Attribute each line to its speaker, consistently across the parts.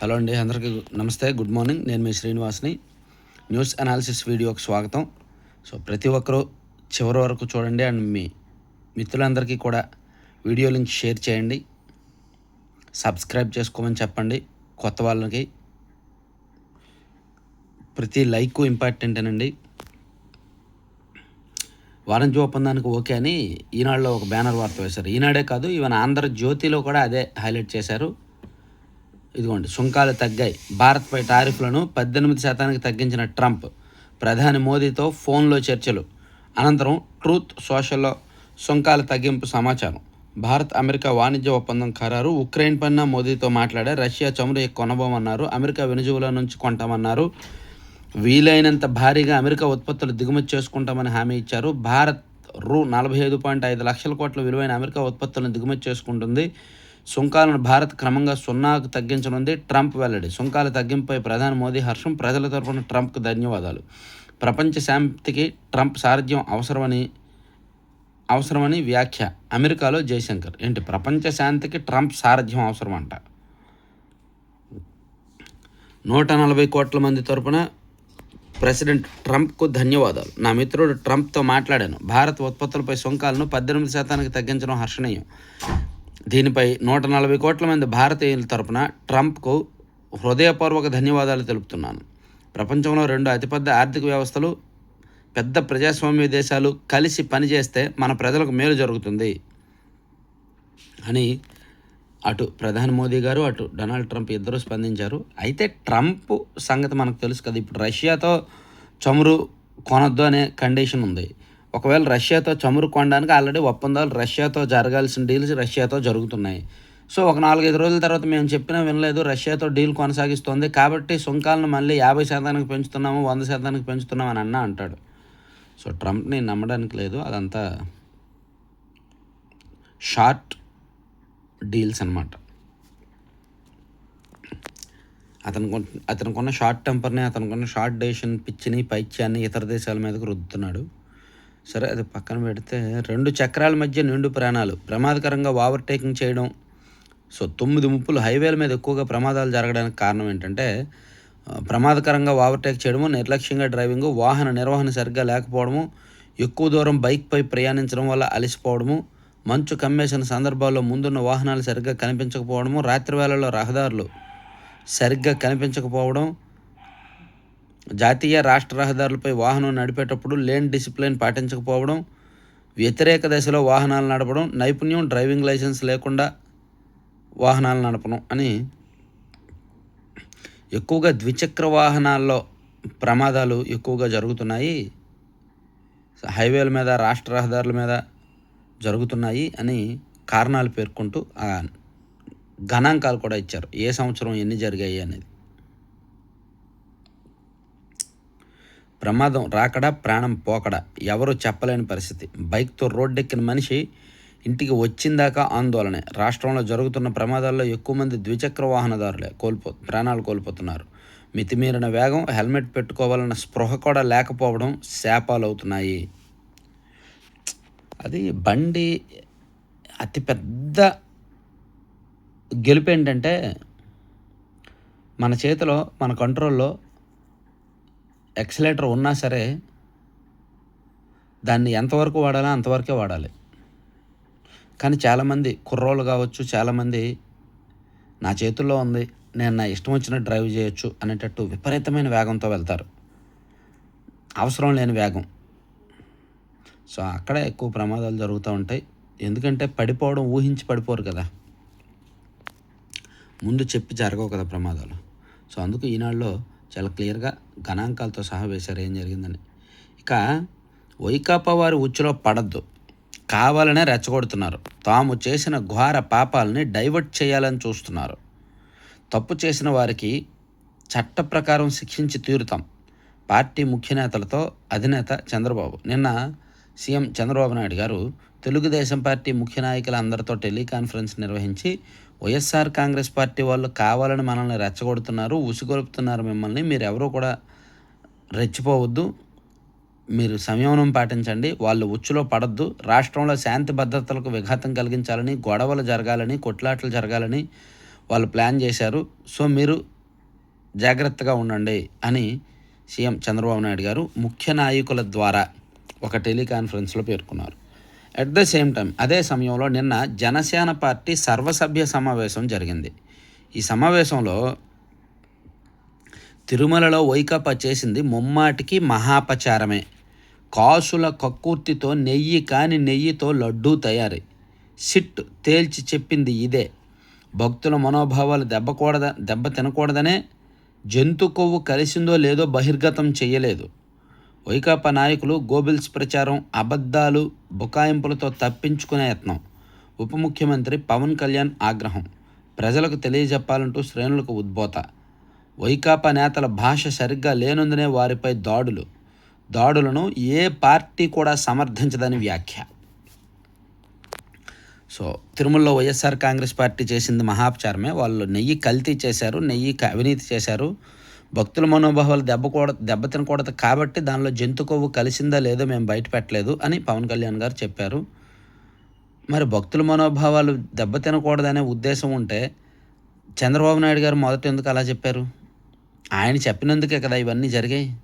Speaker 1: Hello అండి అందరికీ నమస్తే గుడ్ మార్నింగ్. నేను మీ శ్రీనివాస్ని. న్యూస్ అనాలిసిస్ వీడియోకి స్వాగతం. సో ప్రతి ఒక్కరూ చివరి వరకు చూడండి అండ్ మీ మిత్రులందరికీ కూడా వీడియో లింక్ షేర్ చేయండి. సబ్స్క్రైబ్ చేసుకోమని చెప్పండి. కొత్త వాళ్ళకి ప్రతి లైక్ ఇంపార్టెంటేనండి వాణిజ్య ఒప్పందానికి ఓకే అని ఈనాడులో ఒక బ్యానర్ వార్త వేశారు. ఈనాడే కాదు ఈవెన్ ఆంధ్రజ్యోతిలో కూడా అదే హైలైట్ చేశారు. ఇదిగోండి సుంకాలు తగ్గాయి. భారత్పై టారిఫ్లను పద్దెనిమిది శాతానికి తగ్గించిన ట్రంప్ ప్రధాని మోదీతో ఫోన్లో చర్చలు. అనంతరం ట్రూత్ సోషల్లో సుంకాల తగ్గింపు సమాచారం. భారత్ అమెరికా వాణిజ్య ఒప్పందం ఖరారు. ఉక్రెయిన్ పైన మోదీతో మాట్లాడే రష్యా చమురు కొనబోమన్నారు. అమెరికా వెనుజువుల నుంచి కొంటామన్నారు. వీలైనంత భారీగా అమెరికా ఉత్పత్తులు దిగుమతి చేసుకుంటామని హామీ ఇచ్చారు. భారత్ రూ నలభై ఐదు పాయింట్ ఐదు లక్షల కోట్ల విలువైన అమెరికా ఉత్పత్తులను దిగుమతి చేసుకుంటుంది. సుంకాలను భారత్ క్రమంగా సున్నాకు తగ్గించనుంది. ట్రంప్ వెల్లడి. సుంకాల తగ్గింపుపై ప్రధాని మోదీ హర్షం ప్రజల తరపున ట్రంప్కు ధన్యవాదాలు. ప్రపంచ శాంతికి ట్రంప్ సారథ్యం అవసరమని అవసరమని వ్యాఖ్య. అమెరికాలో జయశంకర్. ఏంటి? ప్రపంచ శాంతికి ట్రంప్ సారథ్యం అవసరమంట. నూట నలభై కోట్ల మంది తరపున ప్రెసిడెంట్ ట్రంప్కు ధన్యవాదాలు. నా మిత్రుడు ట్రంప్తో మాట్లాడాను. భారత్ ఉత్పత్తులపై సుంకాలను పద్దెనిమిది శాతానికి తగ్గించడం హర్షణీయం. దీనిపై నూట నలభై కోట్ల మంది భారతీయుల తరపున ట్రంప్కు హృదయపూర్వక ధన్యవాదాలు తెలుపుతున్నాను. ప్రపంచంలో రెండు అతిపెద్ద ఆర్థిక వ్యవస్థలు పెద్ద ప్రజాస్వామ్య దేశాలు కలిసి పనిచేస్తే మన ప్రజలకు మేలు జరుగుతుంది అని అటు ప్రధాని మోదీ గారు అటు డొనాల్డ్ ట్రంప్ ఇద్దరు స్పందించారు. అయితే ట్రంప్ సంగతి మనకు తెలుసు కదా ఇప్పుడు రష్యాతో చమురు కొనొద్దు అనే కండిషన్ ఉంది. ఒకవేళ రష్యాతో చమురు కొనడానికి ఆల్రెడీ ఒప్పందాలు రష్యాతో జరగాల్సిన డీల్స్ రష్యాతో జరుగుతున్నాయి. సో ఒక నాలుగైదు రోజుల తర్వాత మేము చెప్పినా వినలేదు. రష్యాతో డీల్ కొనసాగిస్తోంది. కాబట్టి సుంకాలను మళ్ళీ యాభై శాతానికి పెంచుతున్నాము వంద శాతానికి పెంచుతున్నాము అని అన్న అంటాడు. సో ట్రంప్ని నమ్మడానికి లేదు. అదంతా షార్ట్ డీల్స్ అనమాట అతను అతనికి ఉన్న షార్ట్ టెంపర్ని అతనుకున్న షార్ట్ డేషన్ పిచ్చిని పైత్యాన్ని ఇతర దేశాల మీదకు రుద్దుతున్నాడు. సరే అది పక్కన పెడితే రెండు చక్రాల మధ్య నిండు ప్రాణాలు. ప్రమాదకరంగా ఓవర్టేకింగ్ చేయడం. సో తొమ్మిది ముప్పులు హైవేల మీద ఎక్కువగా ప్రమాదాలు జరగడానికి కారణం ఏంటంటే ప్రమాదకరంగా ఓవర్టేక్ చేయడము నిర్లక్ష్యంగా డ్రైవింగ్ వాహన నిర్వహణ సరిగ్గా లేకపోవడము ఎక్కువ దూరం బైక్పై ప్రయాణించడం వల్ల అలసిపోవడము మంచు కమ్మేసిన సందర్భాల్లో ముందున్న వాహనాలు సరిగ్గా కనిపించకపోవడము రాత్రి వేళల్లో రహదారులు సరిగ్గా కనిపించకపోవడం జాతీయ రాష్ట్ర రహదారులపై వాహనం నడిపేటప్పుడు లేన్ డిసిప్లిన్ పాటించకపోవడం వ్యతిరేక దశలో వాహనాలు నడపడం నైపుణ్యం డ్రైవింగ్ లైసెన్స్ లేకుండా వాహనాలు నడపడం అని ఎక్కువగా ద్విచక్ర వాహనాల్లో ప్రమాదాలు ఎక్కువగా జరుగుతున్నాయి. హైవేల మీద రాష్ట్ర రహదారుల మీద జరుగుతున్నాయి అని కారణాలు పేర్కొంటూ ఆ గణాంకాలు కూడా ఇచ్చారు. ఏ సంవత్సరం ఎన్ని జరిగాయి అనేది. ప్రమాదం రాకడా ప్రాణం పోకడా ఎవరు చెప్పలేని పరిస్థితి. బైక్తో రోడ్డెక్కిన మనిషి ఇంటికి వచ్చిందాకా ఆందోళనే. రాష్ట్రంలో జరుగుతున్న ప్రమాదాల్లో ఎక్కువ మంది ద్విచక్ర వాహనదారులే కోల్పో ప్రాణాలు కోల్పోతున్నారు. మితిమీరిన వేగం హెల్మెట్ పెట్టుకోవాలన్న స్పృహ కూడా లేకపోవడం శాపాలు అవుతున్నాయి అది బండి అతిపెద్ద గెలుపు ఏంటంటే మన చేతిలో మన కంట్రోల్లో ఎక్సలేటర్ ఉన్నా సరే దాన్ని ఎంతవరకు వాడాలో అంతవరకే వాడాలి. కానీ చాలామంది కుర్రోళ్ళు కావచ్చు చాలామంది నా చేతుల్లో ఉంది నేను నా ఇష్టం వచ్చిన డ్రైవ్ చేయొచ్చు అనేటట్టు విపరీతమైన వేగంతో వెళ్తారు. అవసరం లేని వేగం. సో అక్కడే ఎక్కువ ప్రమాదాలు జరుగుతూ ఉంటాయి. ఎందుకంటే పడిపోవడం ఊహించి పడిపోరు కదా. ముందు చెప్పి జరగవు కదా ప్రమాదాలు. సో అందుకు ఈనాడులో చాలా క్లియర్గా గణాంకాలతో సహా వేశారు. ఏం జరిగిందని ఇక వైకాపా వారి ఉచ్చులో పడద్దు. కావాలనే రెచ్చగొడుతున్నారు. తాము చేసిన ఘోర పాపాలని డైవర్ట్ చేయాలని చూస్తున్నారు. తప్పు చేసిన వారికి చట్ట ప్రకారం శిక్షించి తీరుతాం. పార్టీ ముఖ్య నేతలతో అధినేత చంద్రబాబు. నిన్న సీఎం చంద్రబాబు నాయుడు గారు తెలుగుదేశం పార్టీ ముఖ్య నాయకులందరితో టెలికాన్ఫరెన్స్ నిర్వహించి వైఎస్ఆర్ కాంగ్రెస్ పార్టీ వాళ్ళు కావాలని మనల్ని రెచ్చగొడుతున్నారు ఉసిగొలుపుతున్నారు మిమ్మల్ని మీరు ఎవరూ కూడా రెచ్చిపోవద్దు. మీరు సంయమనం పాటించండి వాళ్ళు ఉచ్చులో పడద్దు. రాష్ట్రంలో శాంతి భద్రతలకు విఘాతం కలిగించాలని గొడవలు జరగాలని కొట్లాటలు జరగాలని వాళ్ళు ప్లాన్ చేశారు. సో మీరు జాగ్రత్తగా ఉండండి అని సీఎం చంద్రబాబు నాయుడు గారు ముఖ్య నాయకుల ద్వారా ఒక టెలికాన్ఫరెన్స్లో పేర్కొన్నారు. అట్ ద సేమ్ టైం అదే సమయంలో నిన్న జనసేన పార్టీ సర్వసభ్య సమావేశం జరిగింది. ఈ సమావేశంలో తిరుమలలో వైకాపా చేసింది ముమ్మాటికి మహాపచారమే. కాసుల కక్కుర్తితో నెయ్యి కాని నెయ్యితో లడ్డూ తయారీ. సిట్ తేల్చి చెప్పింది ఇదే. భక్తుల మనోభావాలు దెబ్బకూడద దెబ్బ తినకూడదనే జంతు కొవ్వు కలిసిందో లేదో బహిర్గతం చేయలేదు వైకాపా నాయకులు గోబిల్స్ ప్రచారం అబద్ధాలు బుకాయింపులతో తప్పించుకునే యత్నం. ఉప ముఖ్యమంత్రి పవన్ కళ్యాణ్ ఆగ్రహం. ప్రజలకు తెలియజెప్పాలంటూ శ్రేణులకు ఉద్బోత. వైకాపా నేతల భాష సరిగ్గా లేనందునే వారిపై దాడులు. దాడులను ఏ పార్టీ కూడా సమర్థించదని వ్యాఖ్య. సో తిరుమలలో వైఎస్ఆర్ కాంగ్రెస్ పార్టీ చేసింది మహాపచారమే. వాళ్ళు నెయ్యి కల్తీ చేశారు నెయ్యి అవినీతి చేశారు. భక్తుల మనోభావాలు దెబ్బకూడ దెబ్బతినకూడదు కాబట్టి దానిలో జంతు కొవ్వు కలిసిందా లేదో మేము బయట పెట్టలేదు అని పవన్ కళ్యాణ్ గారు చెప్పారు. మరి భక్తుల మనోభావాలు దెబ్బతినకూడదనే ఉద్దేశం ఉంటే చంద్రబాబు నాయుడు గారు మొదట ఎందుకు అలా చెప్పారు? ఆయన చెప్పినందుకే కదా ఇవన్నీ జరిగాయి.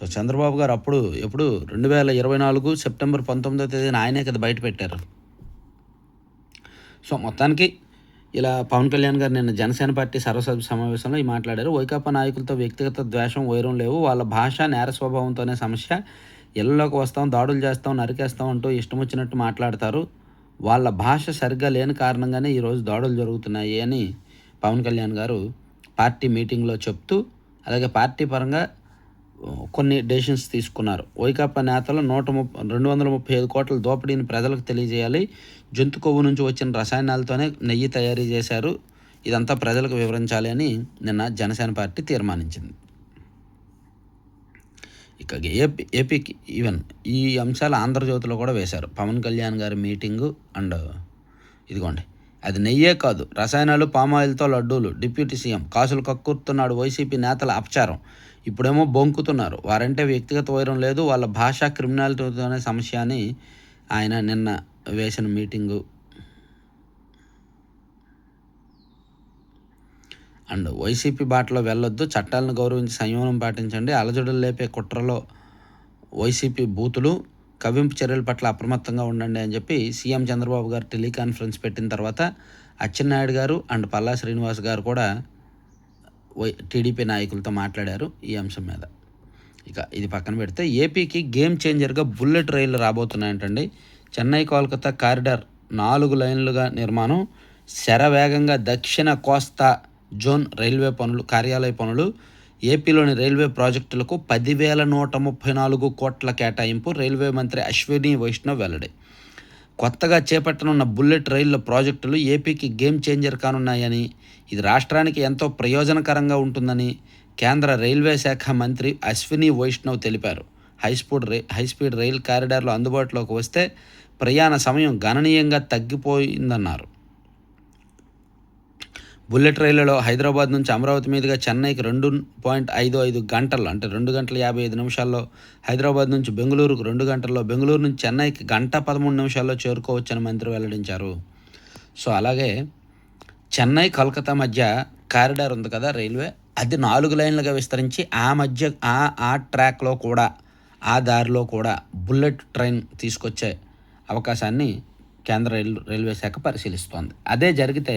Speaker 1: సో చంద్రబాబు గారు అప్పుడు ఎప్పుడు రెండు వేల ఇరవై నాలుగు సెప్టెంబర్ పంతొమ్మిదో తేదీన ఆయనే కదా బయట పెట్టారు సో మొత్తానికి ఇలా పవన్ కళ్యాణ్ గారు నిన్న జనసేన పార్టీ సర్వసభ్య సమావేశంలో ఈ మాట్లాడారు. వైకాపా నాయకులతో వ్యక్తిగత ద్వేషం వైరం లేవు. వాళ్ళ భాష నేర స్వభావంతోనే సమస్య. ఇళ్ళలోకి వస్తాం దాడులు చేస్తాం నరికేస్తాం అంటూ ఇష్టం వచ్చినట్టు మాట్లాడతారు. వాళ్ళ భాష సరిగ్గా లేని కారణంగానే ఈరోజు దాడులు జరుగుతున్నాయి అని పవన్ కళ్యాణ్ గారు పార్టీ మీటింగ్లో చెప్తూ అలాగే పార్టీ పరంగా కొన్ని డెసిషన్స్ తీసుకున్నారు. వైకాపా నేతలు నూట ముప్పై రెండు వందల ముప్పై ఐదు కోట్ల దోపిడీని ప్రజలకు తెలియజేయాలి. జంతు కొవ్వు నుంచి వచ్చిన రసాయనాలతోనే నెయ్యి తయారీ చేశారు. ఇదంతా ప్రజలకు వివరించాలి అని నిన్న జనసేన పార్టీ తీర్మానించింది. ఇక ఏపీ ఏపీకి ఈవెన్ ఈ అంశాలు ఆంధ్రజ్యోతిలో కూడా వేశారు. పవన్ కళ్యాణ్ గారి మీటింగు అండ్ ఇదిగోండి. అది నెయ్యే కాదు రసాయనాలు పామాయిల్తో లడ్డూలు డిప్యూటీ సీఎం కాసులు కక్కుర్తున్నాడు వైసీపీ నేతల అపచారం. ఇప్పుడేమో బొంకుతున్నారు. వారంటే వ్యక్తిగత వైరం లేదు. వాళ్ళ భాష క్రిమినాలిటీతోనే సమస్య అని ఆయన నిన్న వేసిన మీటింగు. అండ్ వైసీపీ బాటలో వెళ్ళొద్దు. చట్టాలను గౌరవించి సంయమనం పాటించండి. అలజడులు లేపే కుట్రలో వైసీపీ బూతులు కవింపు చర్యల పట్ల అప్రమత్తంగా ఉండండి అని చెప్పి సీఎం చంద్రబాబు గారు టెలికాన్ఫరెన్స్ పెట్టిన తర్వాత అచ్చెన్నాయుడు గారు అండ్ పల్లా శ్రీనివాస్ గారు కూడా టీడీపీ నాయకులతో మాట్లాడారు ఈ అంశం మీద. ఇక ఇది పక్కన పెడితే ఏపీకి గేమ్ చేంజర్గా బుల్లెట్ రైళ్ళు రాబోతున్నాయంటండి. చెన్నై కోల్కతా కారిడార్ నాలుగు లైన్లుగా నిర్మాణం. శరవేగంగా దక్షిణ కోస్తా జోన్ రైల్వే పనులు కార్యాలయ పనులు. ఏపీలోని రైల్వే ప్రాజెక్టులకు పదివేల నూట ముప్పై నాలుగు కోట్ల కేటాయింపు రైల్వే మంత్రి అశ్విని వైష్ణవ్ వెల్లడి. కొత్తగా చేపట్టనున్న బుల్లెట్ రైళ్ళ ప్రాజెక్టులు ఏపీకి గేమ్ చేంజర్ కానున్నాయని ఇది రాష్ట్రానికి ఎంతో ప్రయోజనకరంగా ఉంటుందని కేంద్ర రైల్వే శాఖ మంత్రి అశ్విని వైష్ణవ్ తెలిపారు. హైస్పీడ్ రై హైస్పీడ్ రైల్ కారిడార్లు అందుబాటులోకి వస్తే ప్రయాణ సమయం గణనీయంగా తగ్గిపోయిందన్నారు. బుల్లెట్ రైళ్ళలో హైదరాబాద్ నుంచి అమరావతి మీదుగా చెన్నైకి రెండు పాయింట్ ఐదు ఐదు గంటలు అంటే రెండు గంటల యాభై ఐదు నిమిషాల్లో హైదరాబాద్ నుంచి బెంగళూరుకు రెండు గంటల్లో బెంగళూరు నుంచి చెన్నైకి గంట పదమూడు నిమిషాల్లో చేరుకోవచ్చని మంత్రి వెల్లడించారు. సో అలాగే చెన్నై కలకత్తా మధ్య కారిడార్ ఉంది కదా రైల్వే అది నాలుగు లైన్లుగా విస్తరించి ఆ మధ్య ఆ ఆ ట్రాక్లో కూడా ఆ దారిలో కూడా బుల్లెట్ ట్రైన్ తీసుకొచ్చే అవకాశాన్ని కేంద్ర రైల్ రైల్వే శాఖ పరిశీలిస్తోంది. అదే జరిగితే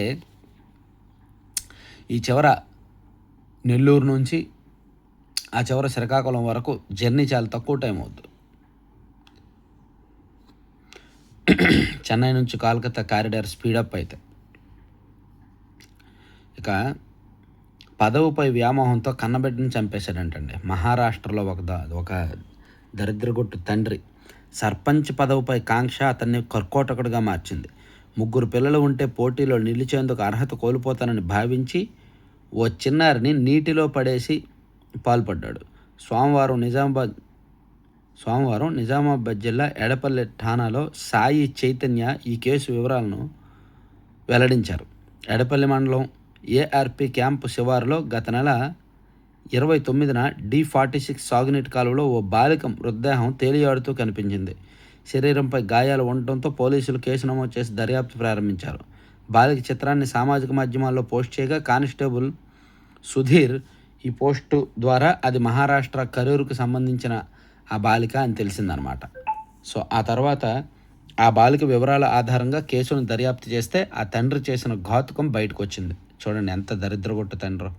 Speaker 1: ఈ చివర నెల్లూరు నుంచి ఆ చివర శ్రీకాకుళం వరకు జర్నీ చాలా తక్కువ టైం అవుతుంది చెన్నై నుంచి కాల్కత్తా కారిడార్ స్పీడప్ అయితే. ఇక పదవుపై వ్యామోహంతో కన్నబిడ్డను చంపేశాడంటండి. మహారాష్ట్రలో ఒక ఒక దరిద్రగొట్టు తండ్రి సర్పంచ్ పదవిపై కాంక్ష అతన్ని కర్కోటకుడిగా మార్చింది. ముగ్గురు పిల్లలు ఉంటే పోటీలో నిలిచేందుకు అర్హత కోల్పోతానని భావించి ఓ చిన్నారిని నీటిలో పడేసి పాల్పడ్డాడు. సోమవారం నిజామాబాద్ సోమవారం నిజామాబాద్ జిల్లా ఎడపల్లి ఠాణాలో సాయి చైతన్య ఈ కేసు వివరాలను వెల్లడించారు. ఎడపల్లి మండలం ఏఆర్పి క్యాంపు శివారులో గత నెల ఇరవై తొమ్మిదిన డి ఫార్టీ సిక్స్ సాగునీటి కాలువలో ఓ బాలిక మృతదేహం తేలియాడుతూ కనిపించింది. శరీరంపై గాయాలు ఉండటంతో పోలీసులు కేసు నమోదు చేసి దర్యాప్తు ప్రారంభించారు. బాలిక చిత్రాన్ని సామాజిక మాధ్యమాల్లో పోస్ట్ చేయగా కానిస్టేబుల్ సుధీర్ ఈ పోస్టు ద్వారా అది మహారాష్ట్ర కరూరుకు సంబంధించిన ఆ బాలిక అని తెలిసిందనమాట సో ఆ తర్వాత ఆ బాలిక వివరాల ఆధారంగా కేసును దర్యాప్తు చేస్తే ఆ తండ్రి చేసిన ఘాతుకం బయటకు వచ్చింది చూడండి ఎంత దరిద్రగొట్టు తండ్రి.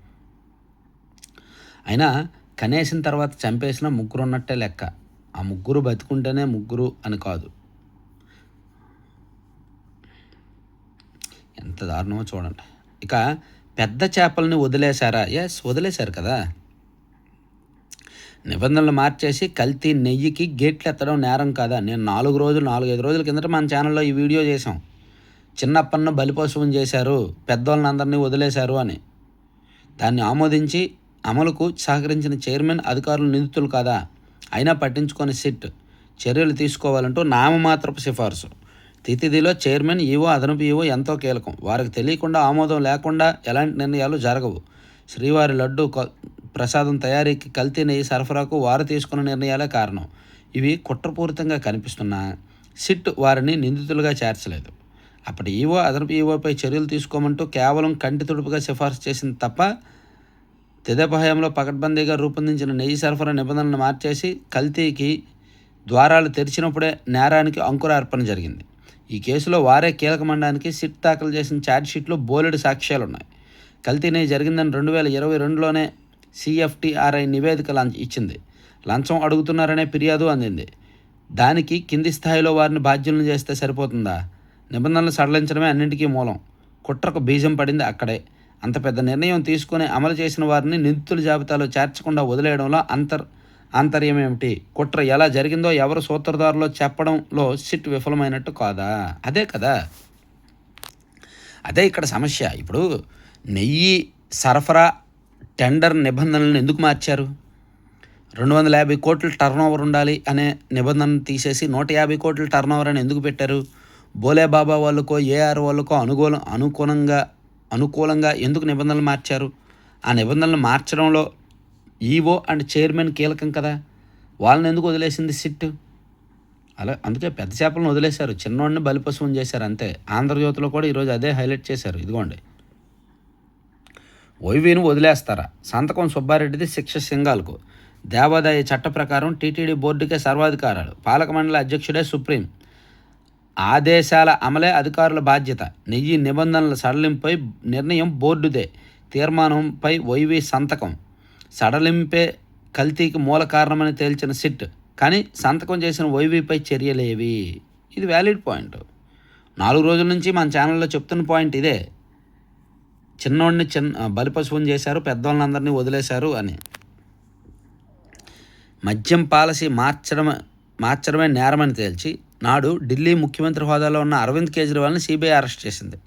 Speaker 1: అయినా కనేసిన తర్వాత చంపేసిన ముగ్గురు ఉన్నట్టే లెక్క. ఆ ముగ్గురు బతుకుంటేనే ముగ్గురు అని కాదు. ఎంత దారుణమో చూడండి. ఇక పెద్ద చేపల్ని వదిలేశారా? ఎస్ వదిలేశారు కదా. నిబంధనలు మార్చేసి కల్తీ నెయ్యికి గేట్లు ఎత్తడం నేరం కాదా? నేను నాలుగు రోజులు నాలుగైదు రోజుల కిందట మన ఛానల్లో ఈ వీడియో చేసాం చిన్నప్పన్న బలిపశువుని చేశారు పెద్దవాళ్ళని అందరినీ వదిలేశారు అని. దాన్ని ఆమోదించి అమలుకు సహకరించిన చైర్మన్ అధికారులు నిందితులు కాదా? అయినా పట్టించుకొని సిట్ చర్యలు తీసుకోవాలంటూ నామమాత్రపు సిఫార్సు. తితిదిలో చైర్మన్ ఈవో అదనపు ఈవో ఎంతో కీలకం. వారికి తెలియకుండా ఆమోదం లేకుండా ఎలాంటి నిర్ణయాలు జరగవు. శ్రీవారి లడ్డు ప్రసాదం తయారీకి కల్తీ నెయ్యి సరఫరాకు వారు తీసుకున్న నిర్ణయాలే కారణం. ఇవి కుట్రపూరితంగా కనిపిస్తున్నా సిట్ వారిని నిందితులుగా చేర్చలేదు. అప్పటి ఈవో అదనపు ఈవోపై చర్యలు తీసుకోమంటూ కేవలం కంటి తుడుపుగా సిఫార్సు చేసింది తప్ప తెదపహయంలో పకడ్బందీగా రూపొందించిన నెయ్యి సరఫరా నిబంధనలను మార్చేసి కల్తీకి ద్వారాలు తెరిచినప్పుడే నేరానికి అంకురార్పణ జరిగింది. ఈ కేసులో వారే కీలకమండానికి సిట్ దాఖలు చేసిన ఛార్జ్షీట్లో బోలెడు సాక్ష్యాలు ఉన్నాయి కల్తీ నెయ్యి జరిగిందని రెండు వేల ఇరవై రెండులోనే సిఎఫ్టిఆర్ఐ నివేదిక లంచ్ ఇచ్చింది. లంచం అడుగుతున్నారనే ఫిర్యాదు అందింది. దానికి కింది స్థాయిలో వారిని బాధ్యులను చేస్తే సరిపోతుందా? నిబంధనలు సడలించడమే అన్నింటికీ మూలం. కుట్రకు బీజం పడింది అక్కడే. అంత పెద్ద నిర్ణయం తీసుకుని అమలు చేసిన వారిని నిందితుల జాబితాలో చేర్చకుండా వదిలేయడంలో అంతర్ ఆంతర్యం ఏమిటి కుట్ర ఎలా జరిగిందో ఎవరు సూత్రధారులో చెప్పడంలో సిట్ విఫలమైనట్టు కాదా? అదే కదా. అదే ఇక్కడ సమస్య. ఇప్పుడు నెయ్యి సరఫరా టెండర్ నిబంధనలను ఎందుకు మార్చారు? రెండు వందల యాభై కోట్ల టర్న్ ఓవర్ ఉండాలి అనే నిబంధనను తీసేసి నూట యాభై కోట్ల టర్న్ ఓవర్ అని ఎందుకు పెట్టారు? బోలే బాబా వాళ్ళకో ఏఆర్ వాళ్ళకో అనుకూలం అనుకూలంగా అనుకూలంగా ఎందుకు నిబంధనలు మార్చారు? ఆ నిబంధనలు మార్చడంలో ఈవో అండ్ చైర్మన్ కీలకం కదా. వాళ్ళని ఎందుకు వదిలేసింది సిట్? అలా అందుకే పెద్ద చేపలను వదిలేశారు. చిన్నోడిని బలిపశువుని చేశారు అంతే. ఆంధ్రజ్యోతిలో కూడా ఈరోజు అదే హైలైట్ చేశారు. ఇదిగోండి. వైవీను వదిలేస్తారా? సంతకం సుబ్బారెడ్డిది శిక్ష సింగాల్కు. దేవాదాయ చట్ట ప్రకారం టీటీడీ బోర్డుకే సర్వాధికారాలు. పాలక మండలి అధ్యక్షుడే సుప్రీం. ఆదేశాల అమలే అధికారుల బాధ్యత. నెయ్యి నిబంధనల సడలింపై నిర్ణయం బోర్డుదే. తీర్మానంపై వైవి సంతకం. సడలింపే కల్తీకి మూల కారణమని తేల్చిన సిట్. కానీ సంతకం చేసిన వైవీపై చర్యలేవి? ఇది వ్యాలిడ్ పాయింట్. నాలుగు రోజుల నుంచి మన ఛానల్లో చెప్తున్న పాయింట్ ఇదే. చిన్నోడిని చిన్న బలిపశువుని చేశారు పెద్దవాళ్ళందరినీ వదిలేశారు అని. మద్యం పాలసీ మార్చడం మార్చడమే నేరమని తేల్చి నాడు ఢిల్లీ ముఖ్యమంత్రి హోదాలో ఉన్న అరవింద్ కేజ్రీవాల్ని సిబిఐ అరెస్ట్ చేసింది.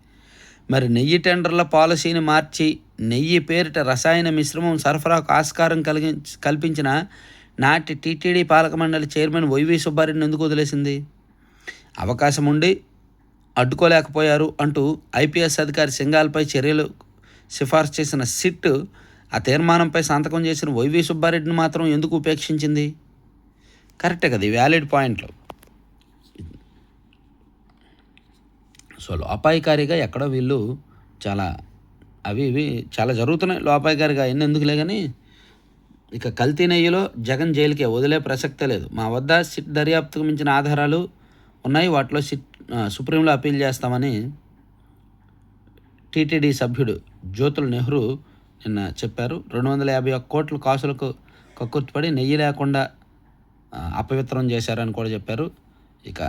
Speaker 1: మరి నెయ్యి టెండర్ల పాలసీని మార్చి నెయ్యి పేరిట రసాయన మిశ్రమం సరఫరాకు ఆస్కారం కలిగి కల్పించిన నాటి టీటీడీ పాలక మండలి చైర్మన్ వైవి సుబ్బారెడ్డిని ఎందుకు వదిలేసింది? అవకాశం ఉండి అడ్డుకోలేకపోయారు అంటూ ఐపీఎస్ అధికారి సింగాల్పై చర్యలు సిఫార్సు చేసిన సిట్ ఆ తీర్మానంపై సంతకం చేసిన వైవి సుబ్బారెడ్డిని మాత్రం ఎందుకు ఉపేక్షించింది? కరెక్టే కదా వ్యాలిడ్ పాయింట్లు. సో లోపాయికారిగా ఎక్కడో వీళ్ళు చాలా అవి ఇవి చాలా జరుగుతున్నాయి. లోపాయికారిగా ఎన్ని ఎందుకులే కానీ ఇక కల్తీ నెయ్యిలో జగన్ జైలుకే వదిలే ప్రసక్తే లేదు. మా వద్ద సిట్ దర్యాప్తుకు మించిన ఆధారాలు ఉన్నాయి. వాటిలో సిట్ సుప్రీంలో అప్పీల్ చేస్తామని టీటీడీ సభ్యుడు జ్యోతుల్ నెహ్రూ నిన్న చెప్పారు. రెండు వందల యాభై ఒక్క కోట్ల కాసులకు కక్కుర్తిపడి నెయ్యి లేకుండా అపవిత్రం చేశారని కూడా చెప్పారు. ఇక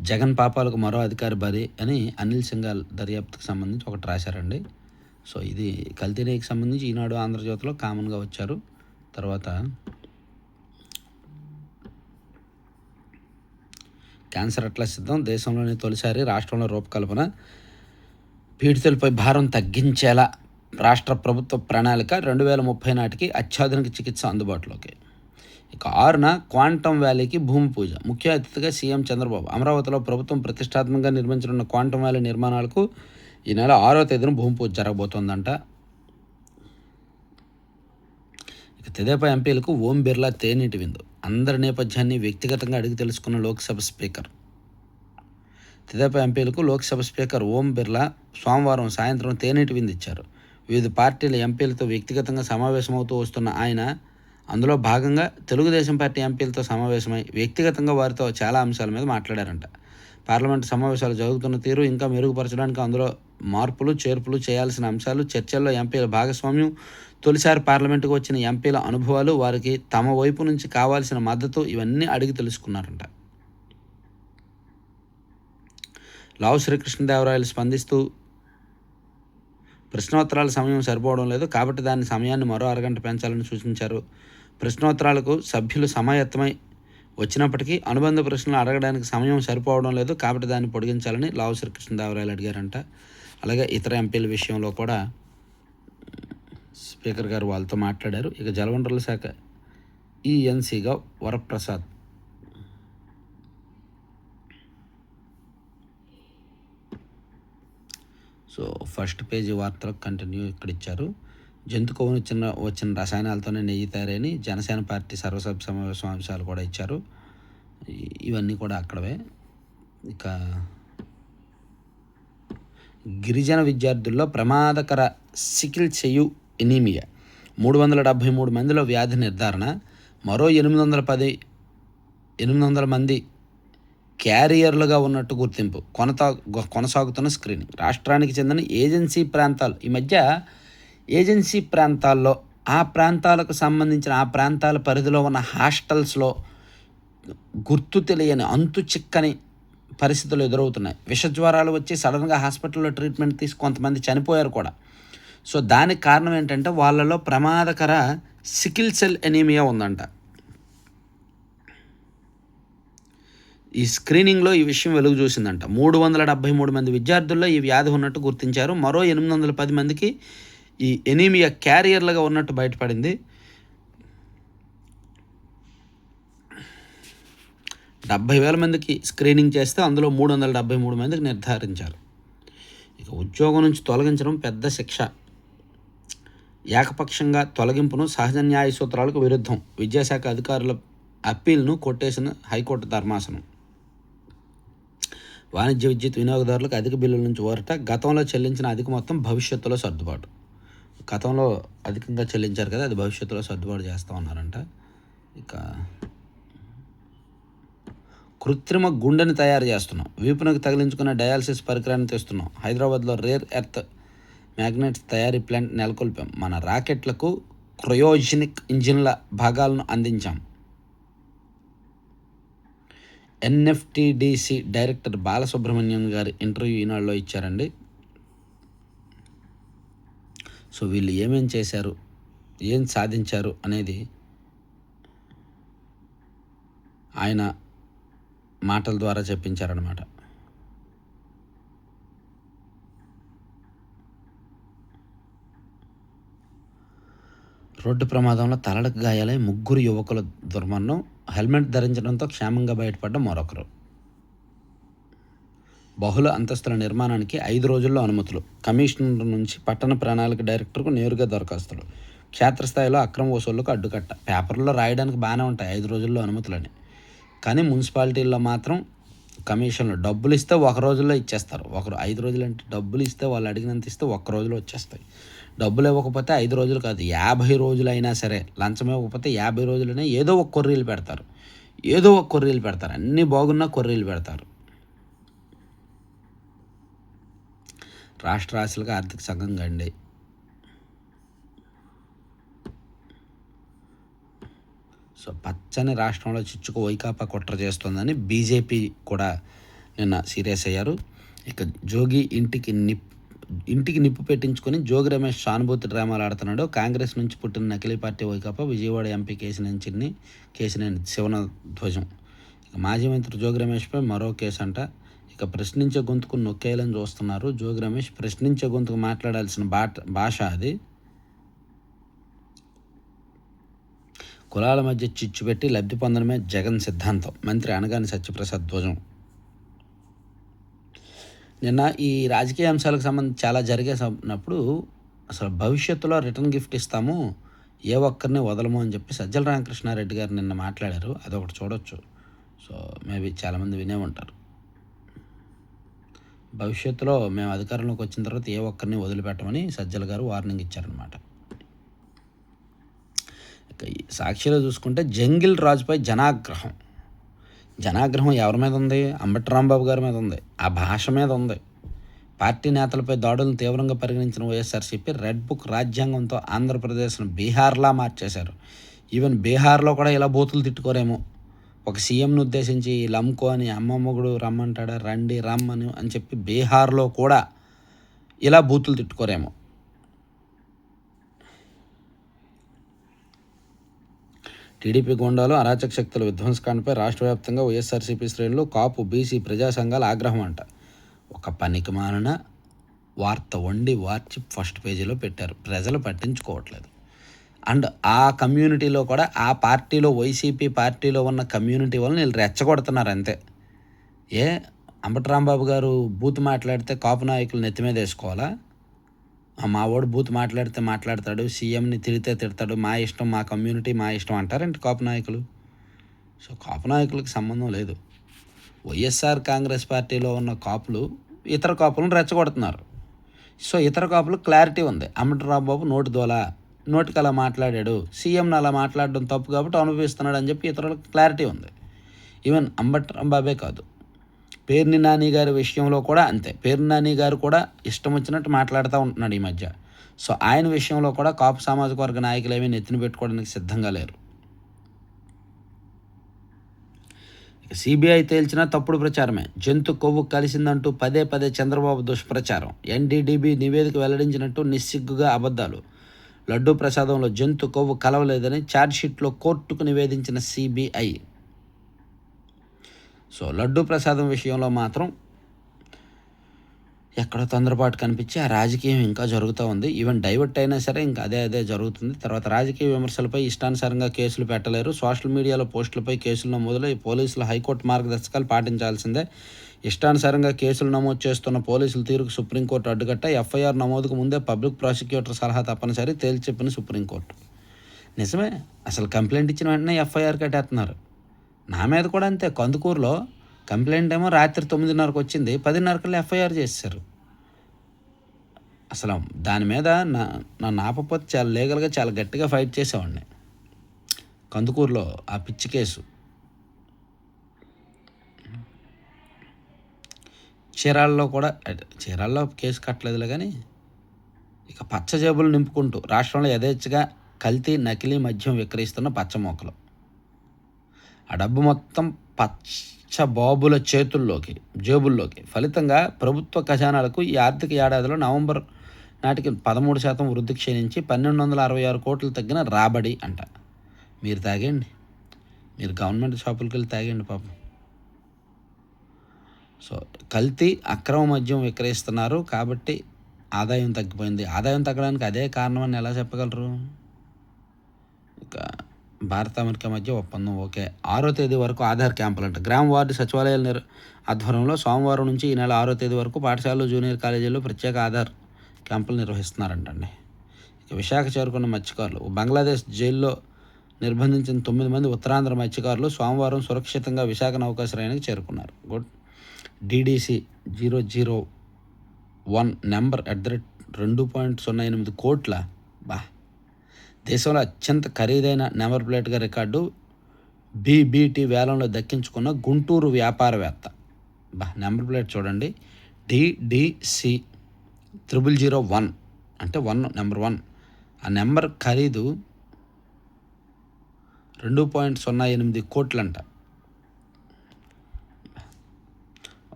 Speaker 1: జగన్ పాపాలకు మరో అధికారి బరి అని అనిల్ సింగాల్ దర్యాప్తుకు సంబంధించి ఒకటి రాశారండి. సో ఇది కల్తీరేకి సంబంధించి ఈనాడు ఆంధ్రజ్యోతిలో కామన్గా వచ్చారు. తర్వాత క్యాన్సర్ అట్లా సిద్ధం దేశంలోనే తొలిసారి రాష్ట్రంలో రూపకల్పన. పీడితులపై భారం తగ్గించేలా రాష్ట్ర ప్రభుత్వ ప్రణాళిక రెండు వేల ముప్పై నాటికి అత్యాధునిక చికిత్స అందుబాటులోకి. ఇక ఆరున క్వాంటమ్ వ్యాలీకి భూమి పూజ. ముఖ్య అతిథిగా సీఎం చంద్రబాబు. అమరావతిలో ప్రభుత్వం ప్రతిష్టాత్మకంగా నిర్మించనున్న క్వాంటమ్ వ్యాలీ నిర్మాణాలకు ఈ నెల ఆరో తేదీన భూమి పూజ జరగబోతోందంట. ఇక తెదేపా ఎంపీలకు ఓం బిర్లా తేనీటి విందు. అందరి నేపథ్యాన్ని వ్యక్తిగతంగా అడిగి తెలుసుకున్న లోక్సభ స్పీకర్. తెదేపా ఎంపీలకు లోక్సభ స్పీకర్ ఓం బిర్లా సోమవారం సాయంత్రం తేనీటి విందిచ్చారు వివిధ పార్టీల ఎంపీలతో వ్యక్తిగతంగా సమావేశమవుతూ వస్తున్న ఆయన అందులో భాగంగా తెలుగుదేశం పార్టీ ఎంపీలతో సమావేశమై వ్యక్తిగతంగా వారితో చాలా అంశాల మీద మాట్లాడారంట. పార్లమెంటు సమావేశాలు జరుగుతున్న తీరు ఇంకా మెరుగుపరచడానికి అందులో మార్పులు చేర్పులు చేయాల్సిన అంశాలు చర్చల్లో ఎంపీల భాగస్వామ్యం తొలిసారి పార్లమెంటుకు వచ్చిన ఎంపీల అనుభవాలు వారికి తమ వైపు నుంచి కావాల్సిన మద్దతు ఇవన్నీ అడిగి తెలుసుకున్నారంట. లావు శ్రీకృష్ణదేవరాయలు స్పందిస్తూ ప్రశ్నోత్తరాల సమయం సరిపోవడం లేదు కాబట్టి దాని సమయాన్ని మరో అరగంట పెంచాలని సూచించారు. ప్రశ్నోత్తరాలకు సభ్యులు సమాయత్తమై వచ్చినప్పటికీ అనుబంధ ప్రశ్నలు అడగడానికి సమయం సరిపోవడం లేదు కాబట్టి దాన్ని పొడిగించాలని లావు శ్రీకృష్ణదేవరాయలు అడిగారంట. అలాగే ఇతర ఎంపీల విషయంలో కూడా స్పీకర్ గారు వాళ్ళతో మాట్లాడారు. ఇక జలవనరుల శాఖ ఈఎన్సీగా వరప్రసాద్. సో ఫస్ట్ పేజీ వార్తలకు కంటిన్యూ ఇక్కడ ఇచ్చారు జంతు కొవ్వును చిన్న వచ్చిన రసాయనాలతోనే నెయ్యి తయారని జనసేన పార్టీ సర్వసభ్య సమావేశం అంశాలు కూడా ఇచ్చారు. ఇవన్నీ కూడా అక్కడవే. ఇక గిరిజన విద్యార్థుల్లో ప్రమాదకర సికిల్ చేయు ఎనీమియా. మూడు వందల డెబ్భై మూడు మందిలో వ్యాధి నిర్ధారణ. మరో ఎనిమిది వందల పది ఎనిమిది వందల మంది క్యారియర్లుగా ఉన్నట్టు గుర్తింపు. కొనతా కొనసాగుతున్న స్క్రీనింగ్. రాష్ట్రానికి చెందిన ఏజెన్సీ ప్రాంతాలు. ఈ మధ్య ఏజెన్సీ ప్రాంతాల్లో ఆ ప్రాంతాలకు సంబంధించిన ఆ ప్రాంతాల పరిధిలో ఉన్న హాస్టల్స్లో గుర్తు తెలియని అంతు చిక్కని పరిస్థితులు ఎదురవుతున్నాయి. విషజ్వరాలు వచ్చి సడన్గా హాస్పిటల్లో ట్రీట్మెంట్ తీసి కొంతమంది చనిపోయారు కూడా. సో దానికి కారణం ఏంటంటే వాళ్ళలో ప్రమాదకర సికిల్ సెల్ ఎనీమియా ఉందంట. ఈ స్క్రీనింగ్లో ఈ విషయం వెలుగు చూసిందంట. మూడు వందల డెబ్భై మూడు మంది విద్యార్థుల్లో ఈ వ్యాధి ఉన్నట్టు గుర్తించారు. మరో ఎనిమిది వందల పది మందికి ఈ ఎనీమియా క్యారియర్లుగా ఉన్నట్టు బయటపడింది. డెబ్భై వేల మందికి స్క్రీనింగ్ చేస్తే అందులో మూడు వందల డెబ్భై మూడు మందికి నిర్ధారించారు. ఇక ఉద్యోగం నుంచి తొలగించడం పెద్ద శిక్ష. ఏకపక్షంగా తొలగింపును సహజ న్యాయ సూత్రాలకు విరుద్ధం. విద్యాశాఖ అధికారుల అప్పీల్ను కొట్టేసిన హైకోర్టు ధర్మాసనం. వాణిజ్య విద్యుత్ వినియోగదారులకు అధిక బిల్లుల నుంచి ఓరట గతంలో చెల్లించిన అధిక మొత్తం భవిష్యత్తులో సర్దుబాటు. గతంలో అధికంగా చెల్లించారు కదా అది భవిష్యత్తులో సర్దుబాటు చేస్తూ ఉన్నారంట. ఇక కృత్రిమ గుండెని తయారు చేస్తున్నాం. వీపునకు తగిలించుకున్న డయాలసిస్ పరికరాన్ని తెస్తున్నాం. హైదరాబాద్లో రేర్ ఎర్త్ మ్యాగ్నెట్స్ తయారీ ప్లాంట్ నెలకొల్పాం. మన రాకెట్లకు క్రయోజనిక్ ఇంజిన్ల భాగాలను అందించాం. ఎన్ఎఫ్టిడిసి డైరెక్టర్ బాలసుబ్రహ్మణ్యం గారి ఇంటర్వ్యూ ఈనాడులో ఇచ్చారండి. సో వీళ్ళు ఏమేం చేశారు? ఏం సాధించారు? అనేది ఆయన మాటల ద్వారా చెప్పించారనమాట రోడ్డు ప్రమాదంలో తలలకు గాయాలై ముగ్గురు యువకుల దుర్మరణం హెల్మెట్ ధరించడంతో క్షేమంగా బయటపడ్డ మరొకరు. బహుళ అంతస్తుల నిర్మాణానికి ఐదు రోజుల్లో అనుమతులు. కమిషనర్ నుంచి పట్టణ ప్రణాళిక డైరెక్టర్కు నేరుగా దరఖాస్తులు. క్షేత్రస్థాయిలో అక్రమ వసూళ్ళకు అడ్డుకట్ట. పేపర్లో రాయడానికి బాగానే ఉంటాయి ఐదు రోజుల్లో అనుమతులని. కానీ మున్సిపాలిటీల్లో మాత్రం కమిషన్లు డబ్బులు ఇస్తే ఒక రోజుల్లో ఇచ్చేస్తారు. ఒకరు ఐదు రోజులు అంటే డబ్బులు ఇస్తే వాళ్ళు అడిగినంత ఇస్తే ఒక్క రోజులో వచ్చేస్తాయి. డబ్బులు ఇవ్వకపోతే ఐదు రోజులు కాదు యాభై రోజులు అయినా సరే లంచం ఇవ్వకపోతే యాభై రోజులైనా ఏదో ఒక కొర్రీలు పెడతారు. ఏదో ఒక కొర్రీలు పెడతారు. అన్నీ బాగున్నా కొర్రీలు పెడతారు. రాష్ట్రాశులకు ఆర్థిక సంఘం గండి సో పచ్చని రాష్ట్రంలో చిచ్చుకు వైకాపా కుట్ర చేస్తోందని బీజేపీ కూడా నిన్న సీరియస్ అయ్యారు. ఇక జోగి ఇంటికి నిప్ ఇంటికి నిప్పు పెట్టించుకొని జోగి రమేష్ సానుభూతి డ్రామాలు ఆడుతున్నాడు. కాంగ్రెస్ నుంచి పుట్టిన నకిలీ పార్టీ వైకాపా విజయవాడ ఎంపీ కేసినేని చిన్ని కేసినేని శివన ధ్వజం మాజీ మంత్రి జోగి రమేష్పై మరో కేసు అంట ఇక ప్రశ్నించే గొంతుకు నొక్కేయాలని చూస్తున్నారు. జోగి రమేష్ ప్రశ్నించే గొంతుకు మాట్లాడాల్సిన బాట భాష అది. కులాల మధ్య చిచ్చు పెట్టి లబ్ధి పొందడమే జగన్ సిద్ధాంతం. మంత్రి అనగాని సత్యప్రసాద్ ధ్వజం. నిన్న ఈ రాజకీయ అంశాలకు సంబంధించి చాలా జరిగేసినప్పుడు అసలు భవిష్యత్తులో రిటర్న్ గిఫ్ట్ ఇస్తాము ఏ ఒక్కరిని వదలము అని చెప్పి సజ్జల రామకృష్ణారెడ్డి గారు నిన్న మాట్లాడారు. అదొకటి చూడొచ్చు. సో మేబీ చాలామంది వినే ఉంటారు. భవిష్యత్తులో మేము అధికారంలోకి వచ్చిన తర్వాత ఏ ఒక్కరిని వదిలిపెట్టమని సజ్జల గారు వార్నింగ్ ఇచ్చారనమాట ఈ సాక్షిలో చూసుకుంటే జంగిల్ రాజుపై జనాగ్రహం. జనాగ్రహం ఎవరి మీద ఉంది? అంబటి రాంబాబు గారి మీద ఉంది. ఆ భాష మీద ఉంది. పార్టీ నేతలపై దాడులను తీవ్రంగా పరిగణించిన వైఎస్ఆర్సీపీ రెడ్ బుక్ రాజ్యాంగంతో ఆంధ్రప్రదేశ్ను బీహార్లా మార్చేశారు. ఈవెన్ బీహార్లో కూడా ఇలా బూతులు తిట్టుకోరేమో. ఒక సీఎంను ఉద్దేశించి లమ్కో అని అమ్మమ్మగుడు రమ్మంటాడా రండి రమ్మని అని చెప్పి బీహార్లో కూడా ఇలా బూతులు తిట్టుకోరేమో. టీడీపీ గుండాలు అరాచక శక్తుల విధ్వంసకాండపై రాష్ట్ర వ్యాప్తంగా వైఎస్ఆర్సీపీ శ్రేణులు కాపు బీసీ ప్రజా సంఘాల ఆగ్రహం అంట. ఒక పనికి మాలిన వార్త వండి వార్చి ఫస్ట్ పేజీలో పెట్టారు. ప్రజలు పట్టించుకోవట్లేదు. అండ్ ఆ కమ్యూనిటీలో కూడా ఆ పార్టీలో వైసీపీ పార్టీలో ఉన్న కమ్యూనిటీ వల్ల వీళ్ళు రెచ్చగొడుతున్నారు అంతే. ఏ? అంబటరాంబాబు గారు బూత్ మాట్లాడితే కాపు నాయకులు నెత్తిమీద వేసుకోవాలా? మా వాడు బూత్ మాట్లాడితే మాట్లాడతాడు సీఎంని తిడితే తిడతాడు మా ఇష్టం మా కమ్యూనిటీ మా ఇష్టం అంటారేంటి కాపు నాయకులు? సో కాపు నాయకులకు సంబంధం లేదు. వైఎస్ఆర్ కాంగ్రెస్ పార్టీలో ఉన్న కాపులు ఇతర కాపులను రెచ్చగొడుతున్నారు. సో ఇతర కాపులు క్లారిటీ ఉంది. అంబటరాంబాబు నోటి దోలా. నోటికి అలా మాట్లాడాడు. సీఎంని అలా మాట్లాడడం తప్పు కాబట్టి అనుభవిస్తున్నాడు అని చెప్పి ఇతరులకు క్లారిటీ ఉంది. ఈవెన్ అంబటరాంబాబే కాదు. పేర్ని నాని గారి విషయంలో కూడా అంతే. పేర్ని నాని గారు కూడా ఇష్టం వచ్చినట్టు మాట్లాడుతూ ఉంటున్నాడు ఈ మధ్య. సో ఆయన విషయంలో కూడా కాపు సామాజిక వర్గ నాయకులు ఏమీ నెత్తిన పెట్టుకోవడానికి సిద్ధంగా లేరు. సిబిఐ తేల్చిన తప్పుడు ప్రచారమే. జంతు కొవ్వు కలిసిందంటూ పదే పదే చంద్రబాబు దుష్ప్రచారం. ఎన్డీడీబీ నివేదిక వెల్లడించినట్టు నిస్సిగ్గుగా అబద్ధాలు. లడ్డూ ప్రసాదంలో జంతు కొవ్వు కలవలేదని ఛార్జ్షీట్లో కోర్టుకు నివేదించిన సిబిఐ. సో లడ్డూ ప్రసాదం విషయంలో మాత్రం ఎక్కడో తొందరపాటు కనిపించి ఆ రాజకీయం ఇంకా జరుగుతూ ఉంది. ఈవెన్ డైవర్ట్ అయినా సరే ఇంకా అదే అదే జరుగుతుంది. తర్వాత రాజకీయ విమర్శలపై ఇష్టానుసారంగా కేసులు పెట్టలేరు. సోషల్ మీడియాలో పోస్టులపై కేసులు నమోదులో ఈ పోలీసులు హైకోర్టు మార్గదర్శకాలు పాటించాల్సిందే. ఇష్టానుసారంగా కేసులు నమోదు చేస్తున్న పోలీసుల తీరుకు సుప్రీంకోర్టు అడ్డుకట్ట ఎఫ్ఐఆర్ నమోదుకు ముందే పబ్లిక్ ప్రాసిక్యూటర్ సలహా తప్పనిసరి తేల్చెప్పిన సుప్రీంకోర్టు. నిజమే అసలు కంప్లైంట్ ఇచ్చిన వెంటనే ఎఫ్ఐఆర్ కట్టేస్తున్నారు. నా మీద కూడా అంతే కందుకూరులో కంప్లైంట్ ఏమో రాత్రి తొమ్మిదిన్నరకు వచ్చింది పదిన్నరకల్లా ఎఫ్ఐఆర్ చేశారు అసలు దాని మీద నా నా నాపపోతే చాలా లీగల్గా చాలా గట్టిగా ఫైట్ చేసేవాడిని. కందుకూరులో ఆ పిచ్చి కేసు. చీరాల్లో కూడా చీరాల్లో కేసు కట్టలేదులే కానీ ఇక పచ్చ జేబులు నింపుకుంటూ రాష్ట్రంలో యథేచ్ఛగా కల్తీ నకిలీ మద్యం విక్రయిస్తున్న పచ్చ మొక్కలు ఆ డబ్బు మొత్తం పచ్చ బాబుల చేతుల్లోకి జేబుల్లోకి. ఫలితంగా ప్రభుత్వ ఖజానాలకు ఈ ఆర్థిక ఏడాదిలో నవంబర్ నాటికి పదమూడు శాతం వృద్ధి క్షీణించి పన్నెండు వందల అరవై ఆరు కోట్లు తగ్గిన రాబడి అంట. మీరు తాగండి మీరు గవర్నమెంట్ షాపులకి వెళ్ళి తాగండి పాపం. సో కల్తీ అక్రమ మద్యం విక్రయిస్తున్నారు కాబట్టి ఆదాయం తగ్గిపోయింది. ఆదాయం తగ్గడానికి అదే కారణం అని ఎలా చెప్పగలరు? ఇక భారత అమెరికా మధ్య ఒప్పందం ఓకే. ఆరో తేదీ వరకు ఆధార్ క్యాంపులు అంట. గ్రామ వార్డు సచివాలయాల నిర్ ఆధ్వర్యంలో సోమవారం నుంచి ఈ నెల ఆరో తేదీ వరకు పాఠశాలలు జూనియర్ కాలేజీల్లో ప్రత్యేక ఆధార్ క్యాంపులు నిర్వహిస్తున్నారంటండి. ఇక విశాఖ చేరుకున్న మత్స్యకారులు బంగ్లాదేశ్ జైల్లో నిర్బంధించిన తొమ్మిది మంది ఉత్తరాంధ్ర మత్స్యకారులు సోమవారం సురక్షితంగా విశాఖ నౌకాశ్రయానికి చేరుకున్నారు. Good. DDC zero zero one number at the rate రెండు పాయింట్ సున్నా ఎనిమిది కోట్ల. బా. దేశంలో అత్యంత ఖరీదైన నెంబర్ ప్లేట్గా రికార్డు బీబీటీ వేలంలో దక్కించుకున్న గుంటూరు వ్యాపారవేత్త. బా నెంబర్ ప్లేట్ చూడండి. డిడిసి త్రిబుల్ జీరో వన్ అంటే వన్ నెంబర్ వన్. ఆ నెంబర్ ఖరీదు రెండు పాయింట్ సున్నా ఎనిమిది కోట్లంట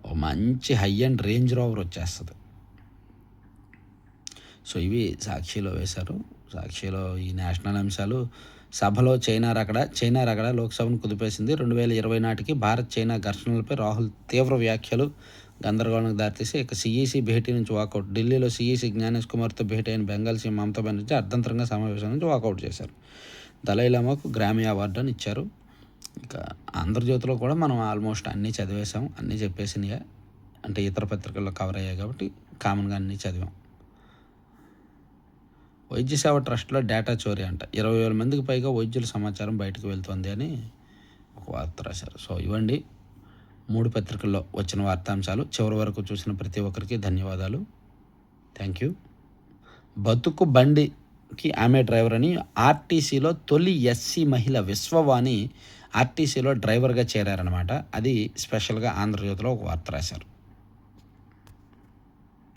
Speaker 1: ఓ మంచి హై అండ్ రేంజ్ రోవర్ వచ్చేస్తుంది. సో ఇవి సాక్షిలో వేశారు. సాక్షిలో ఈ నేషనల్ అంశాలు. సభలో చైనా రకడ చైనా రకడ లోక్సభను కుదిపేసింది. రెండు వేల ఇరవై నాటికి భారత్ చైనా ఘర్షణలపై రాహుల్ తీవ్ర వ్యాఖ్యలు గందరగోళానికి దారితీసి ఇక సీఈసీ భేటీ నుంచి వాకౌట్ ఢిల్లీలో సీఈసీ జ్ఞానేష్ కుమార్తో భేటీ అయిన బెంగాల్ సీఎం మమతా బెనర్జీ అర్ధంతరంగా సమావేశం నుంచి వాకౌట్ చేశారు. దలైలామాకు గ్రామీ అవార్డు అని ఇచ్చారు. ఇంకా ఆంధ్రజ్యోతిలో కూడా మనం ఆల్మోస్ట్ అన్నీ చదివేసాం అన్నీ చెప్పేసినాయి. అంటే ఇతర పత్రికల్లో కవర్ అయ్యాయి కాబట్టి కామన్గా అన్నీ చదివాం. వైద్య సేవ ట్రస్ట్లో డేటా చోరీ అంట. ఇరవై వేల మందికి పైగా వైద్యుల సమాచారం బయటకు వెళ్తుంది అని ఒక వార్త రాశారు. సో ఇవ్వండి. మూడు పత్రికల్లో వచ్చిన వార్తాంశాలు. చివరి వరకు చూసిన ప్రతి ఒక్కరికి ధన్యవాదాలు. థ్యాంక్ యూ బతుకు బండికి ఆమె డ్రైవర్ అని ఆర్టీసీలో తొలి ఎస్సీ మహిళ విశ్వవాణి ఆర్టీసీలో డ్రైవర్గా చేరారనమాట అది స్పెషల్గా ఆంధ్రజ్యోతిలో ఒక వార్త రాశారు.